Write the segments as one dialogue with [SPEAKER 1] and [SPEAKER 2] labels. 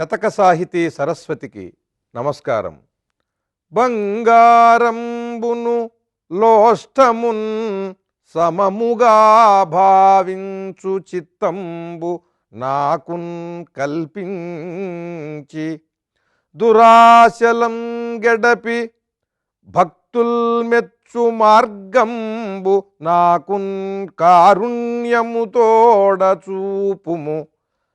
[SPEAKER 1] శతక సాహితీ సరస్వతికి నమస్కారం. బంగారంబును లోష్టమున్ సమముగా భావించు చిత్తంబు నాకున్ కల్పించి దురాశలం గెడపి భక్తుల్ మెచ్చు మార్గంబు నాకున్ కారుణ్యముతోడ చూపుము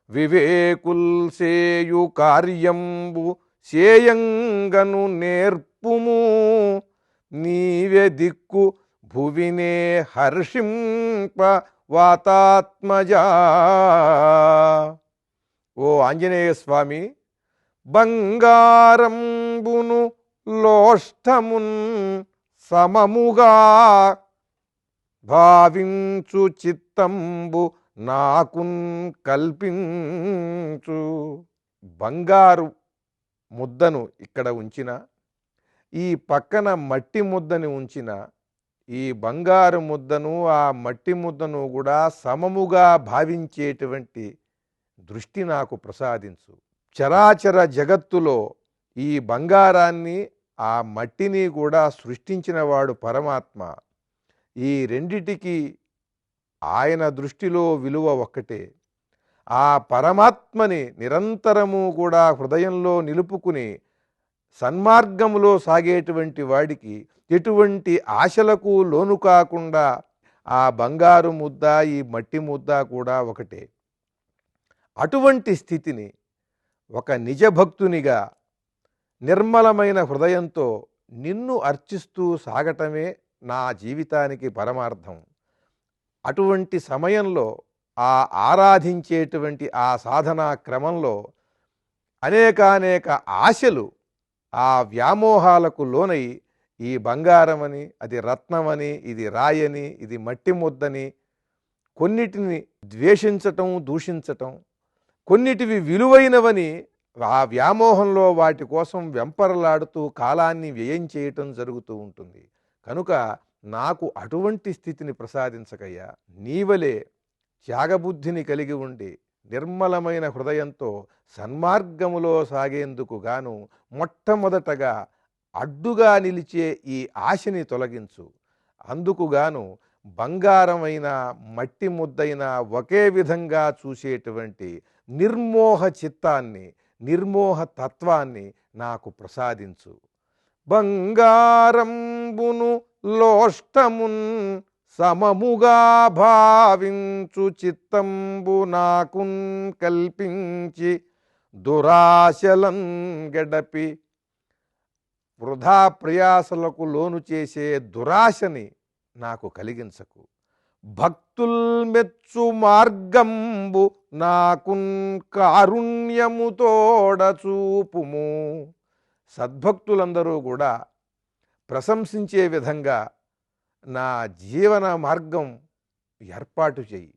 [SPEAKER 1] వివేకుల్ సేయు కార్యంబు సేయంగను నేర్పుము. నీవే దిక్కు భువినే హర్షింప వాతాత్మజా. ఓ ఆంజనేయ స్వామి బంగారంబును లోష్టమున్ సమముగా భావించు చిత్తంబు నాకున్ కల్పించు బంగారు ముద్దను ఇక్కడ ఉంచిన ఈ పక్కన మట్టి ముద్దని ఉంచిన ఈ బంగారు ముద్దను ఆ మట్టి ముద్దను కూడా సమముగా భావించేటువంటి దృష్టి నాకు ప్రసాదించు. చరాచర జగత్తులో ఈ బంగారాన్ని ఆ మట్టిని కూడా సృష్టించినవాడు పరమాత్మ. ఈ రెండిటికి ఆయన దృష్టిలో విలువ ఒక్కటే. ఆ పరమాత్మని నిరంతరము కూడా హృదయంలో నిలుపుకుని సన్మార్గములో సాగేటువంటి వాడికి ఎటువంటి ఆశలకు లోను కాకుండా ఆ బంగారు ముద్ద ఈ మట్టి ముద్ద కూడా ఒకటే. అటువంటి స్థితిని ఒక నిజభక్తునిగా నిర్మలమైన హృదయంతో నిన్ను అర్చిస్తూ సాగటమే నా జీవితానికి పరమార్థం. అటువంటి సమయంలో ఆ ఆరాధించేటువంటి ఆ సాధనా క్రమంలో అనేకానేక ఆశలు ఆ వ్యామోహాలకు లోనై ఈ బంగారమని అది రత్నమని ఇది రాయని ఇది మట్టి ముద్దని కొన్నిటిని ద్వేషించటం దూషించటం కొన్నిటివి విలువైనవని ఆ వ్యామోహంలో వాటి కోసం వెంపరలాడుతూ కాలాన్ని వ్యయం చేయటం జరుగుతూ ఉంటుంది. కనుక నాకు అటువంటి స్థితిని ప్రసాదించకయ్యా. నీవలే త్యాగబుద్ధిని కలిగి ఉండి నిర్మలమైన హృదయంతో సన్మార్గములో సాగేందుకు గాను మొట్టమొదటగా అడ్డుగా నిలిచే ఈ ఆశని తొలగించు. అందుకుగాను బంగారమైన మట్టి ముద్దైన ఒకే విధంగా చూసేటువంటి నిర్మోహ చిత్తాన్ని నిర్మోహ తత్వాన్ని నాకు ప్రసాదించు. బంగారంబును లోష్టమున్ సమముగా భావించు చిత్తంబు నాకున్ కల్పించి దురాశలం గడపి వృధా ప్రయాసలకు లోను చేసే దురాశని నాకు కలిగించకు. భక్తుల్ మెచ్చు మార్గంబు నాకున్ కారుణ్యముతోడ చూపుము. సద్భక్తులందరూ కూడా ప్రశంసించే విధంగా నా జీవన మార్గం ఏర్పాటు చెయ్యి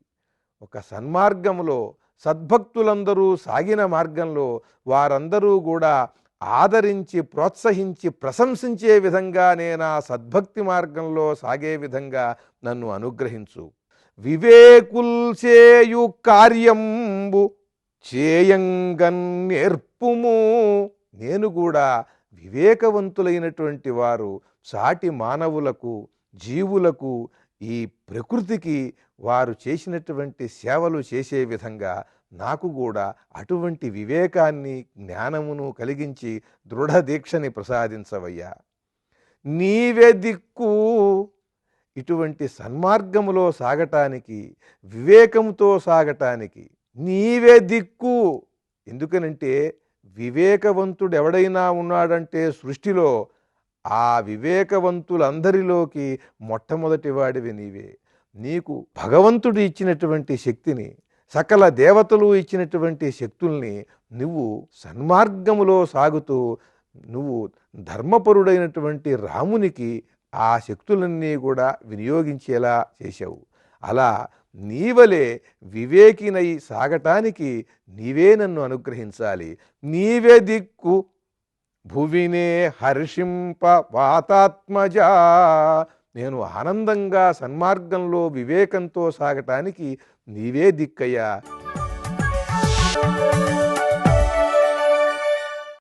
[SPEAKER 1] ఒక సన్మార్గంలో సద్భక్తులందరూ సాగిన మార్గంలో వారందరూ కూడా ఆదరించి ప్రోత్సహించి ప్రశంసించే విధంగా నేను ఆ సద్భక్తి మార్గంలో సాగే విధంగా నన్ను అనుగ్రహించు. వివేకుల్ చేయు కార్యంబు చేయంగన్ నేర్పుము నేను కూడా వివేకవంతులైనటువంటి వారు సాటి మానవులకు జీవులకు ఈ ప్రకృతికి వారు చేసినటువంటి సేవలు చేసే విధంగా నాకు కూడా అటువంటి వివేకాన్ని జ్ఞానమును కలిగించి దృఢ దీక్షని ప్రసాదించవయ్యా. నీవే దిక్కు ఇటువంటి సన్మార్గములో సాగటానికి వివేకంతో సాగటానికి నీవే దిక్కు. ఎందుకనంటే వివేకవంతుడు ఎవడైనా ఉన్నాడంటే సృష్టిలో ఆ వివేకవంతులందరిలోకి మొట్టమొదటి వాడివి నీవే. నీకు భగవంతుడు ఇచ్చినటువంటి శక్తిని సకల దేవతలు ఇచ్చినటువంటి శక్తుల్ని నువ్వు సన్మార్గములో సాగుతూ నువ్వు ధర్మపరుడైనటువంటి రామునికి ఆ శక్తులన్నీ కూడా వినియోగించేలా చేశావు. అలా నీవలే వివేకినై సాగటానికి నీవే నన్ను అనుగ్రహించాలి. నీవే దిక్కు. భువినే హర్షింప వాతాత్మజా. నేను ఆనందంగా సన్మార్గంలో వివేకంతో సాగటానికి నీవే దిక్కయ్యా.